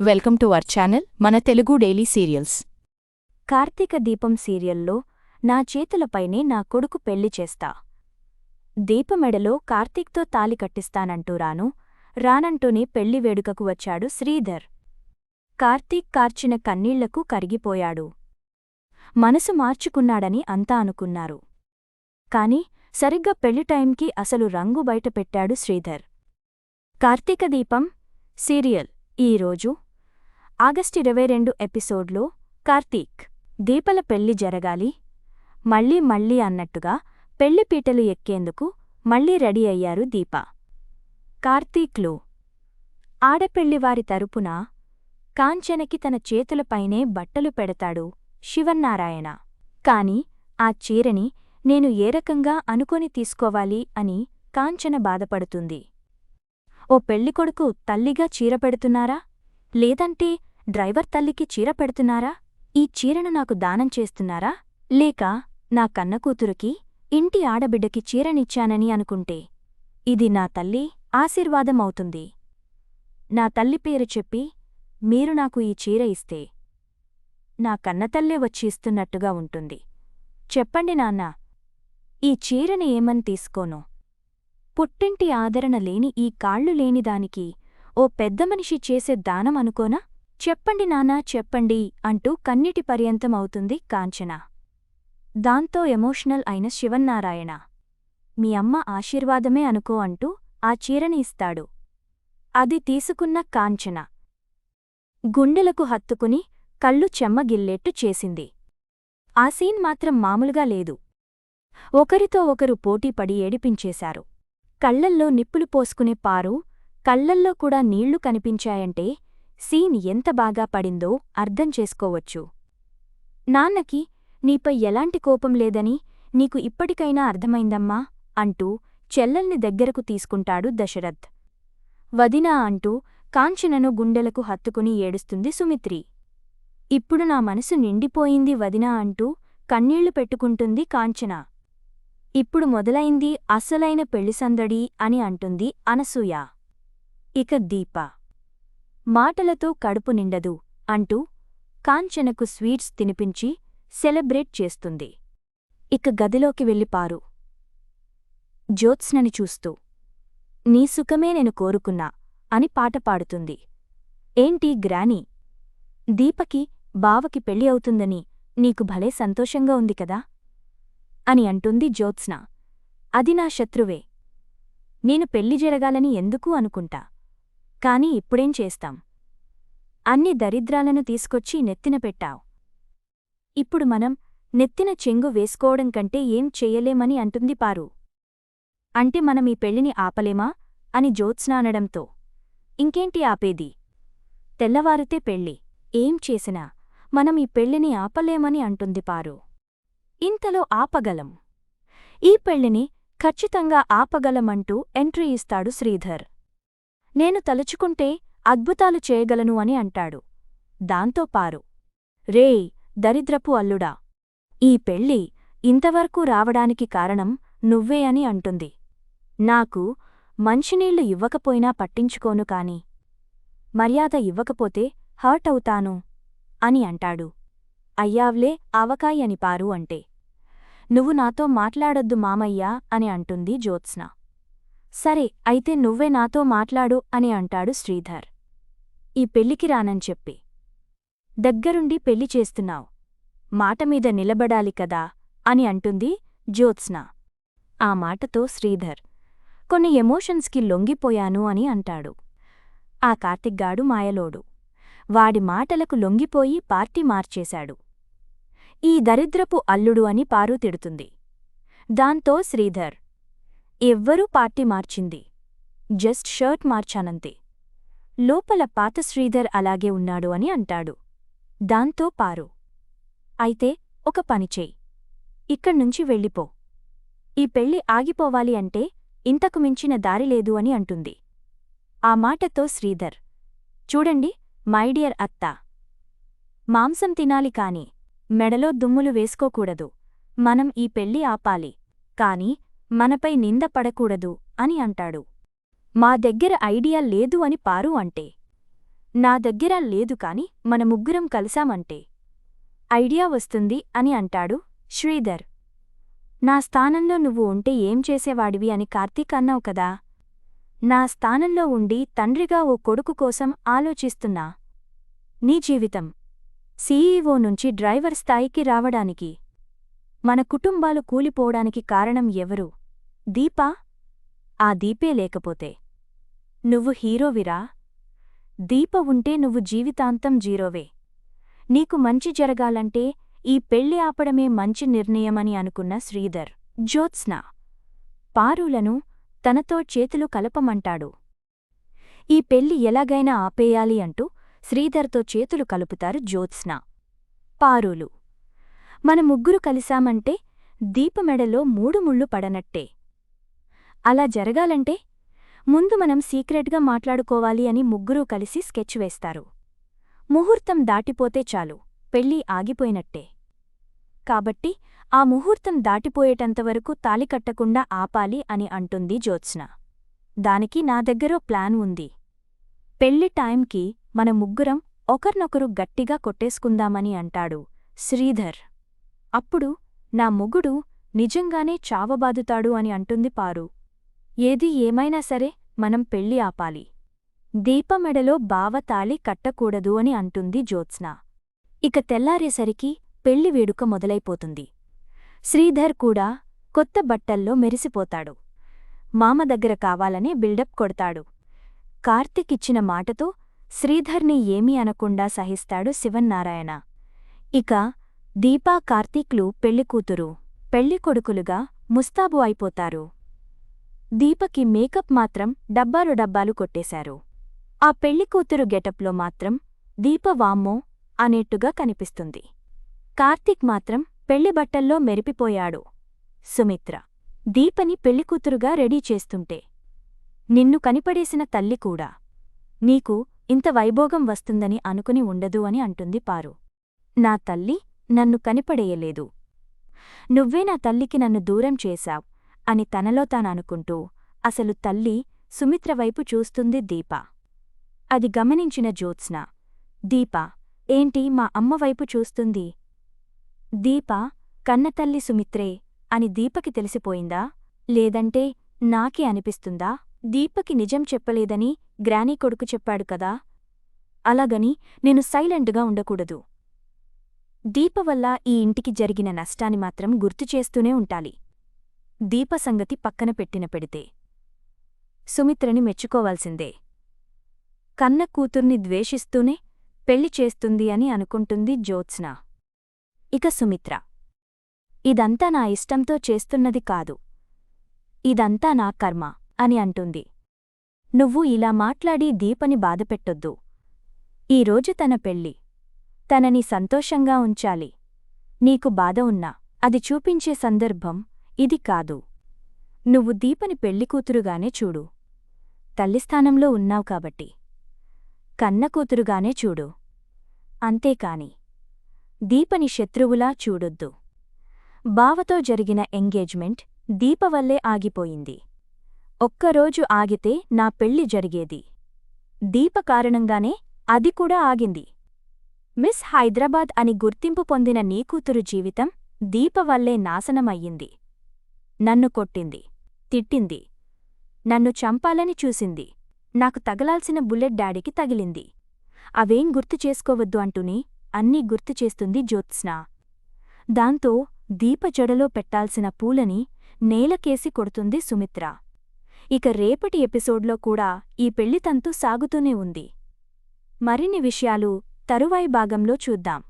Welcome to our channel మన Telugu daily serials. Karthika దీపం సీరియల్లో నా చేతులపైనే నా కొడుకు పెళ్ళి చేస్తా. దీపమెడలో కార్తీక్తో తాలి కట్టిస్తానంటూ రాను రానంటూనే పెళ్ళి వేడుకకు వచ్చాడు శ్రీధర్. కార్తీక్ కార్చిన కన్నీళ్ళకు కరిగిపోయాడు. మనసు మార్చుకున్నాడని అంతా అనుకున్నారు. కాని సరిగ్గా పెళ్ళి టైంకి అసలు రంగు బయటపెట్టాడు శ్రీధర్. కార్తీక దీపం సీరియల్ ఈరోజు ఆగస్టు ఇరవై రెండు ఎపిసోడ్లో కార్తీక్ దీపల పెళ్ళి జరగాలి మళ్ళీ మళ్ళీ అన్నట్టుగా పెళ్ళిపీటలు ఎక్కేందుకు మళ్ళీ రెడీ అయ్యారు దీప. కార్తీక్లు ఆడపెళ్ళివారి తరపున కాంచనకి తన చేతులపైనే బట్టలు పెడతాడు శివన్నారాయణ. కాని ఆ చీరని నేను ఏ రకంగా అనుకొని తీసుకోవాలి అని కాంచన బాధపడుతుంది. ఓ పెళ్ళికొడుకు తల్లిగా చీర పెడుతున్నారా లేదంటే డ్రైవర్ తల్లికి చీర పెడుతున్నారా? ఈ చీరను నాకు దానం చేస్తున్నారా? లేక నా కన్నకూతురుకి ఇంటి ఆడబిడ్డకి చీరనిచ్చానని అనుకుంటే ఇది నా తల్లి ఆశీర్వాదమవుతుంది. నా తల్లి పేరు చెప్పి మీరు నాకు ఈ చీర ఇస్తే నా కన్నతల్లే వచ్చి ఇస్తున్నట్టుగా ఉంటుంది. చెప్పండి నాన్నా ఈ చీరని ఏమని తీసుకోను? పుట్టింటి ఆదరణ లేని ఈ కాళ్ళు లేనిదానికి ఓ పెద్ద మనిషి చేసే దానం అనుకోనా? చెప్పండి నానా చెప్పండి అంటూ కన్నిటి పర్యంతం అవుతుంది కాంచన. దాంతో ఎమోషనల్ అయిన శివన్నారాయణ. మీ అమ్మ ఆశీర్వాదమే అనుకో అంటూ ఆ చీరని ఇస్తాడు. అది తీసుకున్న కాంచన. గుండెలకు హత్తుకుని కళ్ళు చెమ్మగిల్లేట్టు చేసింది. ఆ సీన్ మాత్రం మామూలుగా లేదు. ఒకరితో ఒకరు పోటీపడి ఏడిపించేశారు. కళ్ళల్లో నిప్పులు పోసుకునే పారు కళ్ళల్లో కూడా నీళ్ళు కనిపించాయంటే సీన్ ఎంత బాగా పడిందో అర్థం చేసుకోవచ్చు. నాన్నకి నీపై ఎలాంటి కోపం లేదని నీకు ఇప్పటికైనా అర్థమైందమ్మా అంటూ చెల్లెల్ని దగ్గరకు తీసుకుంటాడు దశరథ్. వదినా అంటూ కాంచనను గుండెలకు హత్తుకుని ఏడుస్తుంది సుమిత్రి. ఇప్పుడు నా మనసు నిండిపోయింది వదినా అంటూ కన్నీళ్ళు పెట్టుకుంటుంది కాంచన. ఇప్పుడు మొదలైంది అసలైన పెళ్ళిసందడి అని అంటుంది అనసూయ. ఇక దీప. మాటలతో కడుపు నిండదు అంటూ కాంచనకు స్వీట్స్ తినిపించి సెలబ్రేట్ చేస్తుంది. ఇక గదిలోకి వెళ్ళిపారు జ్యోత్స్నని చూస్తూ నీ సుఖమే నేను కోరుకున్నా అని పాట పాడుతుంది. ఏంటి గ్రానీ? దీపకి బావకి పెళ్ళి అవుతుందని నీకు భలే సంతోషంగా ఉంది కదా అని అంటుంది జ్యోత్స్న. అది నా శత్రువే. నేను పెళ్ళి జరగాలని ఎందుకు అనుకుంటా? కాని ఇప్పుడేం చేస్తాం? అన్ని దరిద్రాలను తీసుకొచ్చి నెత్తిన పెట్టావు. ఇప్పుడు మనం నెత్తిన చెంగు వేసుకోవడం కంటే ఏం చెయ్యలేమని అంటుంది పారు. అంటే మనం ఈ పెళ్ళిని ఆపలేమా? అని జ్యోత్స్నానడంతో. ఇంకేంటి ఆపేది? తెల్లవారితే పెళ్ళి ఏం చేసినా మనం ఈ పెళ్ళిని ఆపలేమని అంటుంది పారు. ఇంతలో ఆపగలం. ఈ పెళ్ళిని ఖచ్చితంగా ఆపగలమంటూ ఎంట్రీ ఇస్తాడు శ్రీధర్. నేను తలుచుకుంటే అద్భుతాలు చేయగలను అని అంటాడు. దాంతో పారు రేయ్ దరిద్రపు అల్లుడా! ఈ పెళ్ళి ఇంతవరకు రావడానికి కారణం నువ్వే అని అంటుంది. నాకు మంచినీళ్ళు ఇవ్వకపోయినా పట్టించుకోను కాని మర్యాద ఇవ్వకపోతే హర్ట్ అవుతాను అని అంటాడు. అయ్యావ్లే అవకాయ్ అని పారు అంటే నువ్వు నాతో మాట్లాడొద్దు మామయ్యా అని అంటుంది జ్యోత్స్న. సరే అయితే నువ్వే నాతో మాట్లాడు అని అంటాడు శ్రీధర్. ఈ పెళ్ళికి రానని చెప్పి. దగ్గరుండి పెళ్ళి చేస్తున్నావు. మాటమీద నిలబడాలి కదా అని అంటుంది జ్యోత్స్న. ఆ మాటతో శ్రీధర్. కొన్ని ఎమోషన్స్కి లొంగిపోయాను అని అంటాడు. ఆ కార్తిక్గాడు మాయలోడు. వాడి మాటలకు లొంగిపోయి పార్టీ మార్చేశాడు. ఈ దరిద్రపు అల్లుడు అని పారు తిడుతుంది. దాంతో శ్రీధర్. ఎవ్వరూ పార్టీ మార్చింది. జస్ట్ షర్ట్ మార్చానంతే. లోపల పాత శ్రీధర్ అలాగే ఉన్నాడు అని అంటాడు. దాంతో పారు. అయితే ఒక పనిచేయి ఇక్కడ్నుంచి వెళ్ళిపో. ఈ పెళ్ళి ఆగిపోవాలి అంటే ఇంతకు మించిన దారిలేదు అని అంటుంది. ఆ మాటతో శ్రీధర్. చూడండి మైడియర్ అత్తా. మాంసం తినాలి కాని మెడలో దుమ్ములు వేసుకోకూడదు. మనం ఈ పెళ్ళి ఆపాలి. కాని మనపై నింద పడకూడదు అని అంటాడు. మా దగ్గర ఐడియా లేదు అని పారు అంటే. నా దగ్గర లేదు కాని మన ముగ్గురం కలిసామంటే. ఐడియా వస్తుంది అని అంటాడు శ్రీధర్. నా స్థానంలో నువ్వు ఉంటే ఏం చేసేవాడివి అని కార్తీక్ అన్నావు కదా. నా స్థానంలో ఉండి తండ్రిగా ఓ కొడుకు కోసం ఆలోచిస్తున్నా. నీ జీవితం. సీఈఓ నుంచి డ్రైవర్ స్థాయికి రావడానికి. మన కుటుంబాలు కూలిపోవడానికి కారణం ఎవరు? దీపా ఆ దీపే లేకపోతే. నువ్వు హీరోవిరా? దీప ఉంటే నువ్వు జీవితాంతం జీరోవే. నీకు మంచి జరగాలంటే ఈ పెళ్ళి ఆపడమే మంచి నిర్ణయమని అనుకున్న శ్రీధర్. జ్యోత్స్న పారులను తనతో చేతులు కలపమంటాడు. ఈ పెళ్ళి ఎలాగైనా ఆపేయాలి అంటూ శ్రీధర్తో చేతులు కలుపుతారు జ్యోత్స్న. పారులు మన ముగ్గురు కలిశామంటే దీపమెడలో మూడు ముళ్ళు పడనట్టే. అలా జరగాలంటే ముందు మనం సీక్రెట్గా మాట్లాడుకోవాలి అని ముగ్గురూ కలిసి స్కెచ్ వేస్తారు. ముహూర్తం దాటిపోతే చాలు పెళ్ళి ఆగిపోయినట్టే. కాబట్టి ఆ ముహూర్తం దాటిపోయేటంతవరకు తాలికట్టకుండా ఆపాలి అని అంటుంది జ్యోత్స్న. దానికి నా దగ్గరో ప్లాన్ ఉంది. పెళ్ళి టైంకి మన ముగ్గురం ఒకర్నొకరు గట్టిగా కొట్టేసుకుందామని అంటాడు శ్రీధర్. అప్పుడు నా మొగుడు నిజంగానే చావబాదుతాడు అని అంటుంది పారు. ఏది ఏమైనా సరే మనం పెళ్ళి ఆపాలి. దీపమెడలో బావతాళి కట్టకూడదు అని అంటుంది జ్యోత్స్న. ఇక తెల్లారేసరికి పెళ్ళి వేడుక మొదలైపోతుంది. శ్రీధర్ కూడా కొత్త బట్టల్లో మెరిసిపోతాడు. మామ దగ్గర కావాలనే బిల్డప్ కొడతాడు. కార్తిక్ ఇచ్చిన మాటతో శ్రీధర్ని ఏమీ అనకుండా సహిస్తాడు శివన్నారాయణ. ఇక దీపా కార్తీక్లు పెళ్ళికూతురు పెళ్ళికొడుకులుగా ముస్తాబు అయిపోతారు. దీపకి మేకప్ మాత్రం డబ్బాలు డబ్బాలు కొట్టేశారు. ఆ పెళ్ళికూతురు గెటప్లో మాత్రం దీప వామ్మో అనేట్టుగా కనిపిస్తుంది. కార్తీక్ మాత్రం పెళ్ళి బట్టల్లో మెరిపిపోయాడు. సుమిత్ర దీపని పెళ్ళికూతురుగా రెడీ చేస్తుంటే నిన్ను కనిపడేసిన తల్లి కూడా నీకు ఇంత వైభోగం వస్తుందని అనుకుని ఉండదు అని అంటుంది పారు. నా తల్లి నన్ను కనిపడేయలేదు. నువ్వే నా తల్లికి నన్ను దూరం చేశావ్. అని తనలో తాననుకుంటూ అసలు తల్లి సుమిత్ర వైపు చూస్తుంది దీప. అది గమనించిన జ్యోత్స్న. దీప ఏంటి మా అమ్మవైపు చూస్తుంది? దీప కన్నతల్లి సుమిత్రే అని దీపకి తెలిసిపోయిందా? లేదంటే నాకే అనిపిస్తుందా? దీపకి నిజం చెప్పలేదని గ్రానీ కొడుకు చెప్పాడు కదా? అలాగని నేను సైలెంట్గా ఉండకూడదు. దీప వల్ల ఈ ఇంటికి జరిగిన నష్టాన్ని మాత్రం గుర్తుచేస్తూనే ఉంటాలి. దీపసంగతి పక్కన పెట్టిన పెడితే. సుమిత్రని మెచ్చుకోవాల్సిందే. కన్న కూతుర్ని ద్వేషిస్తూనే పెళ్ళి చేస్తుంది అని అనుకుంటుంది జ్యోత్స్న. ఇక సుమిత్ర. ఇదంతా నా ఇష్టంతో చేస్తున్నది కాదు. ఇదంతా నా కర్మ అని అంటుంది. నువ్వు ఇలా మాట్లాడి దీపని బాధపెట్టొద్దు. ఈరోజు తన పెళ్ళి. తనని సంతోషంగా ఉంచాలి. నీకు బాధ ఉన్నా అది చూపించే సందర్భం ఇది కాదు. నువ్వు దీపని పెళ్ళికూతురుగానే చూడు. తల్లిస్థానంలో ఉన్నావు కాబట్టి. కన్నకూతురుగానే చూడు. అంతేకాని దీపని శత్రువులా చూడొద్దు. బావతో జరిగిన ఎంగేజ్మెంట్ దీపవల్లే ఆగిపోయింది. ఒక్కరోజు ఆగితే నా పెళ్ళి జరిగేది. దీప కారణంగానే అది కూడా ఆగింది. మిస్ హైదరాబాద్ అని గుర్తింపు పొందిన నీ కూతురు జీవితం దీపవల్లే నాశనమయ్యింది. నన్ను కొట్టింది. తిట్టింది. నన్ను చంపాలని చూసింది. నాకు తగలాల్సిన బుల్లెట్ డాడీకి తగిలింది. అవేం గుర్తు చేసుకోవద్దు అంటూనే అన్నీ గుర్తు చేస్తుంది జ్యోత్స్న. దాంతో దీప జడలో పెట్టాల్సిన పూలని నేలకేసి కొడుతుంది సుమిత్ర. ఇక రేపటి ఎపిసోడ్లో కూడా ఈ పెళ్ళితంతు సాగుతూనే ఉంది. మరిన్ని విషయాలు తరువాయి భాగంలో చూద్దాం.